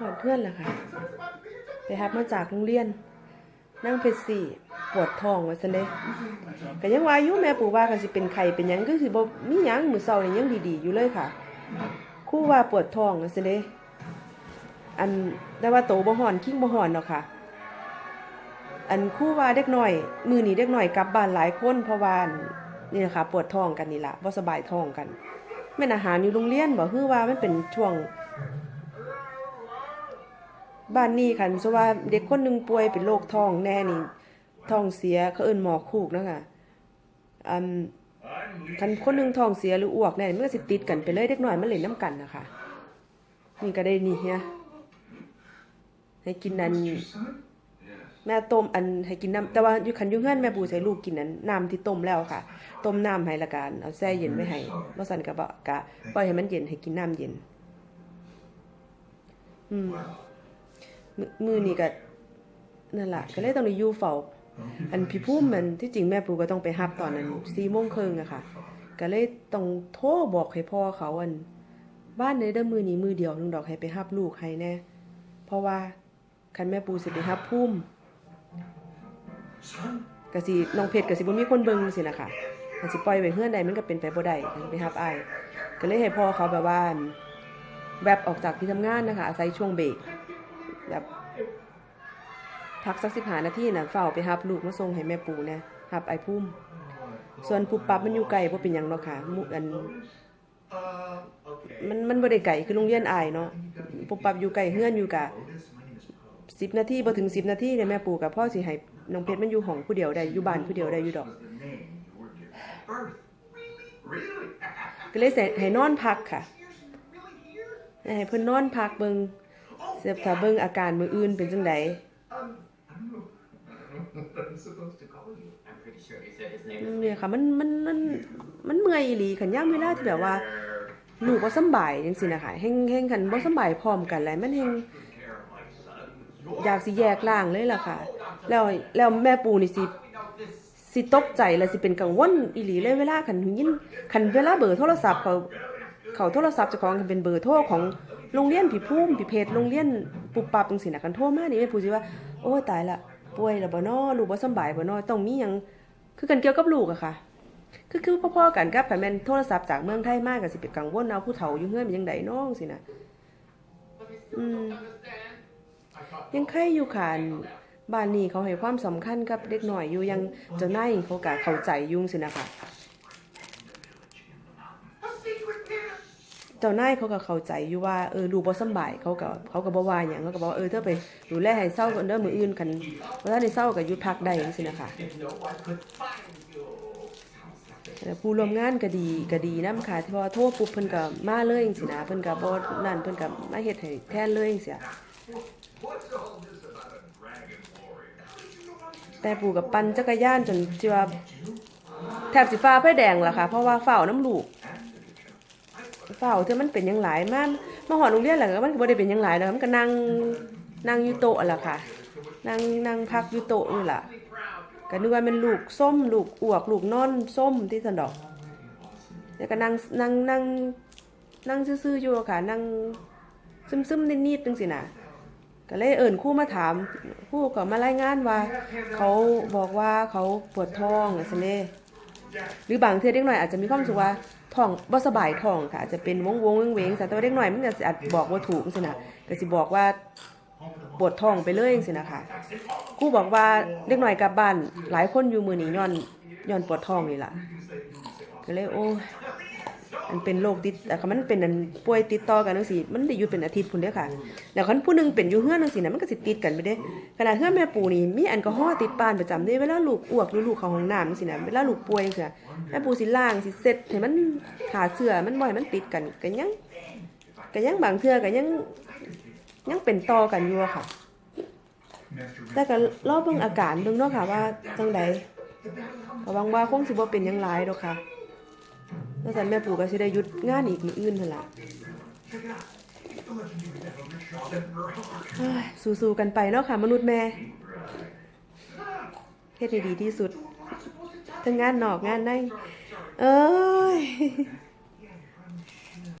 หอด record. เพื่อนล่ะค่ะ ไปฮับมาจากโรงเรียน นั่งเพชรสี่ปวดท้องว่าซั่นเด้ก็ยังว่าอยู่แม่ปู่ว่าก็สิเป็นไข้เป็นหยังก็สิบ่มีหยังมื้อเช้านี่ยังดีๆอยู่เลยค่ะครูว่าปวดท้องว่าซั่นเด้อันแต่ว่าโตบ่ฮ้อนคิงบ่ฮ้อนดอกค่ะ อันครูว่าเด็กน้อย มื้อนี้เด็กน้อยกลับบ้านหลายคนเพราะว่าอันนี่นะคะปวดท้องกันนี่ล่ะบ่สบายท้องกัน แม่นอาหารอยู่โรงเรียนบ่คือว่ามันเป็นช่วง บ้านนี้คันสว่าเด็กคนหนึ่งป่วยเป็นโรคท้องแน่นี่ท้องเสียเขาเอิ้นหมอคูกนะคะอันคันคนหนึ่งท้องเสียหรืออ้วกแน่นี่มันก็สิติดกันไปเลยเด็กน้อยมันเล่นน้ำกันนะคะนี่ก็ได้นี่เฮียให้กินนั้น แม่ต้มอันให้กินน้ำแต่ว่าอยู่คันอยู่เฮือนแม่ปูใส่ลูกกินนั้นน้ำที่ต้มแล้วค่ะ ต้มน้ำให้ละกันเอาแช่เย็นไว้ให้บ่ซั่นก็บ่กะปล่อยให้มันเย็นให้กินน้ำเย็น อืมมือมือนี่ก็นั่นล่ะก็เลยต้องได้อยู่เฝ้าอันพี่พุ่มมันที่จริงแม่ปูก็ต้องไปรับตอนนั้น4โมงครึ่งอะค่ะ ก็เลยต้องโทรบอกให้พ่อเขาอัน บ้านในเด้อมือนี้มือเดียวนึงดอกให้ไปรับลูกให้แน่เพราะว่าคันแม่ปูสิไปรับพุ่ม ก็สิน้องเพชรก็สิบ่มีคนเบิ่งสินะคะอันสิปล่อยไว้เฮือนใดมันก็เป็นไปบ่ได้ไปรับอ้ายก็เลยให้พ่อเขาแบบว่าแวบออกจากที่ทำงานนะคะ อาศัยช่วงเบรกแบบพักสักสิบหานาทีน่ะเฝ้าไปรับลูกมาส่งให้แม่ปู่นะรับไอ้พุ่มส่วนปุบปับมันอยู่ไกลบ่เป็นหยังหรอกค่ะมุอัน มันมันบ่ได้ไกลคือโรงเรียนอายเนาะปุบปับอยู่ไกลเฮือนอยู่กะ10นาทีบ่ถึง10นาทีเนี่ยแม่ปู่กับพ่อสิให้ น้องเพชรมันอยู่ห้องผู้เดียวได้อยู่บ้านผู้เดียวได้อยู่ดอก ก็เลยเสร็จให้นอนพักค่ะให้เพิ่นนอนพักเบิ่งเสียบถ้าเบิ่งอาการมืออื่นเป็นจังไดเนี่ยค่ะมันมันมันมันเมื่อยอีหลีขันย่ามเวลาที่แบบว่าลูกบ่สบายจังซี่นะคะแฮงแฮงคันบ่สบายพร้อมกันแล้วมันแฮงอยากสิแยกล่างเลยล่ะค่ะ แล้วแล้วแม่ปูนี่สิสิตกใจแล้วสิเป็นกังวลอีหลีเลยเวลาคันยินคันเวลาเบอร์โทรศัพท์เขาเขาโทรศัพท์จ้าของคันเป็นเบอร์โทรของโรงเรียนพี่ภูมิพี่เพชรโรงเรียนปุบปับจังซี่น่ะคันโทรมานี่แม่ปูสิว่าโอ้ตายละป่วยล้วบ่นอลูกบ่สบายบ่น้อต้องมีหยังคือกันเกี่ยวกับลูกอะค่ะคือคือพ่อๆกันกับแม่นโทรศัพท์จากเมืองไทยมากก็สิไปกังวลเอาผู้เฒ่าอยู่เฮือนเป็นจังไดน้องสินะอืมยังใครอยู่ค่ะอัน บ้านนี้เขาให้ความสำคัญกับเด็กหน้อยอยู่ยังเจ้านายเขาก็เข้าใจยุ่งสินะคะเจ้านายเขาก็เข้าใจอยู่ว่าเออลูบ่สบายเขาก็เขาก็บ่ว่าหยังเขาก็บอกว่าเออเธอไปดูแลให้เศร้าก่อนเด้อมื้ออื่นคันบ่ทันได้เศร้าก็หยุดพักได้จังซี่นะคะผู้ร่วมงานก็ดีก็ดีนํค่ะที่พอโทรปุ๊บเพิ่นก็มาเลยจังซี่นะเพิ่นก็บ่นั่นเพิ่นก็มาเฮ็ดให้แทนเลยจังซี่ แต่ปู่กับปั่นจักรยานจนที่ว่าแทบสิฟ้าไฟแดงล่ะค่ะ เพราะว่าเฝ้าน้ำลูกเฝ้าเธอมันเป็นยังหลายมามาหอดโรงเรียนแหละมันก็บ่ได้เป็นยังหลายแล้วมันก็นั่งนั่งอยู่โต๊ะล่ะค่ะนั่งนั่งพักอยู่โต๊ะนี่ล่ะก็นึกว่าเป็นลูกส้มลูกอวกลูกนอนส้มที่สันดอกแล้วก็นั่งนั่งนั่งนั่งซื่อๆอยู่ะค่ะนั่งซึมๆนิดๆจังซี่น่ะ ก็เลยเอิ่นคู่มาถามคู่ก็มารายงานว่า เขาบอกว่าเขาปวดท้องอะซั่นเด้หรือบางเทื่อเด็กหน่อยอาจจะมีความรู้สึกว่าท้องบ่สบายท้องค่ะอาจจะเป็นวงวงๆเวงๆแต่ว่าเด็กหน่อยมันก็สิอาจบอกว่าถูกจังซี่นะก็สิบอกว่าปวดท้องไปเลยจังซี่นะคะครู่บอกว่าเด็กหน่อยกลับบ้านหลายคนอยู่มื้อนี้ย้อนย้อนปวดท้องนี่ล่ะก็เลยโอ้ มันเป็นโรคติดแต่มันเป็นอันป่วยติดต่อกันจังซี่มันได้อยู่เป็นอาทิตย์พุ่นเด้อค่ะ แล้วคันผู้หนึงเป็นอยู่เฮือนจังซี่นะมันก็สิติดกันไปเด้ขนาดเฮือนแม่ปู่นี่มีแอลกอฮอล์ติดปานประจำเด้เวลาลูกอ้วกหรือลูกเข้าห้องน้ำจังซี่นะเวลาลูกป่วยจังซี่ะแม่ปู่สิล้างสิเซ็ตให้มันขาเสื้อมันบ่ให้มันติดกันก็ยังก็ยังบางเทื่อก็ยังยังเป็นต่อกันอยู่อะค่ะ แต่ก็รอเบิ่งอาการเบิ่งเนาะค่ะว่าจังใดก็หวังว่าคงสิบ่เป็นหยังหลายดอกค่ะ แล้วสันแม่ปู่ก็สิได้หยุดงานอีกมืออื่นหั่นล่ะสู้ๆกันไปเนาะค่ะ มนุษย์แม่เฮ็ดให้ดีที่สุด ทั้งงานนอกงานใน เอ้ย